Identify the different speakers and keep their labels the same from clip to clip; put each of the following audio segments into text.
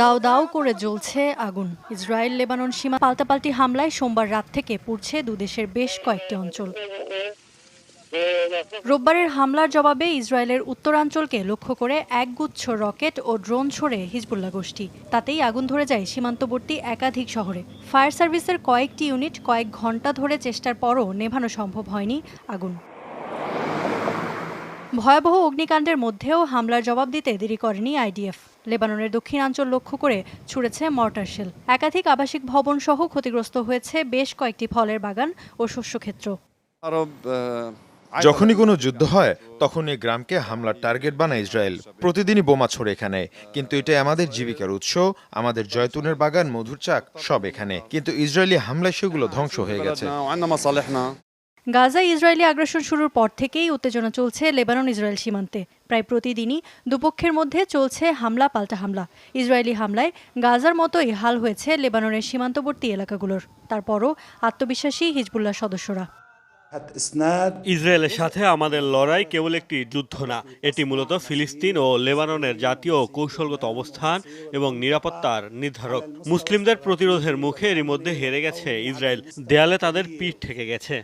Speaker 1: দাও দাও করে জ্বলছে আগুন। ইসরায়েল, লেবানন সীমা পাল্টাপাল্টি হামলায় সোমবার রাত থেকে পুড়ছে দুদেশের বেশ কয়েকটি অঞ্চল। রোববারের হামলার জবাবে ইসরায়েলের উত্তরাঞ্চলকে লক্ষ্য করে একগুচ্ছ রকেট ও ড্রোন ছড়ে হিজবুল্লাহ গোষ্ঠী। তাতেই আগুন ধরে যায় সীমান্তবর্তী একাধিক শহরে। ফায়ার সার্ভিসের কয়েকটি ইউনিট কয়েক ঘণ্টা ধরে চেষ্টার পরও নেভানো সম্ভব হয়নি আগুন। ভয়াবহ অগ্নিকাণ্ডের মধ্যেও হামলার জবাব দিতে দেরি করেনি আইডিএফ। লেবাননের দক্ষিণাঞ্চল লক্ষ্য করে ছুড়েছে মর্টারশেল একাধিক আবাসিক ভবন সহ ক্ষতিগ্রস্ত হয়েছে বেশ কয়েকটি ফলের বাগান ও শস্যক্ষেত্র।
Speaker 2: যখনই কোনো যুদ্ধ হয় তখন এই গ্রামকে হামলার টার্গেট বানায় ইসরায়েল। প্রতিদিনই বোমা ছড়ে এখানে। কিন্তু এটা আমাদের জীবিকার উৎস আমাদের জয়তুনের বাগান মধুর চাক সব এখানে। কিন্তু ইসরায়েলি হামলায় সেগুলো ধ্বংস হয়ে গেছে।
Speaker 1: গাজা ইসরায়েলি আগ্রাসন শুরুর পর থেকেই উত্তেজনা চলছে লেবানন ইসরায়েল সীমান্তে। প্রায় প্রতিদিনই দুপক্ষের মধ্যে চলছে হামলা, পাল্টা হামলা। ইসরায়েলি হামলায় গাজার মতোই হাল হয়েছে লেবাননের সীমান্তবর্তী এলাকাগুলোর। তারপরও আত্মবিশ্বাসী হিজবুল্লাহ সদস্যরা।
Speaker 3: ইসরায়েলের সাথে আমাদের লড়াই কেবল একটি যুদ্ধ না, এটি মূলত ফিলিস্তিন ও লেবাননের জাতীয় কৌশলগত অবস্থান এবং নিরাপত্তার নির্ধারক। মুসলিমদের প্রতিরোধের মুখে এরই মধ্যে হেরে গেছে ইসরায়েল। দেয়ালে তাদের পিঠ ঠেকে গেছে।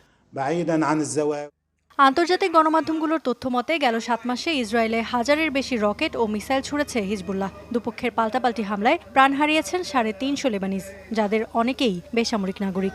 Speaker 1: আন্তর্জাতিক গণমাধ্যমগুলোর তথ্য মতে, গেল সাত মাসে ইসরায়েলে হাজারের বেশি রকেট ও মিসাইল ছুড়েছে হিজবুল্লাহ। দুপক্ষের পাল্টাপাল্টি হামলায় প্রাণ হারিয়েছেন সাড়ে তিনশো লেবানিজ, যাদের অনেকেই বেসামরিক নাগরিক।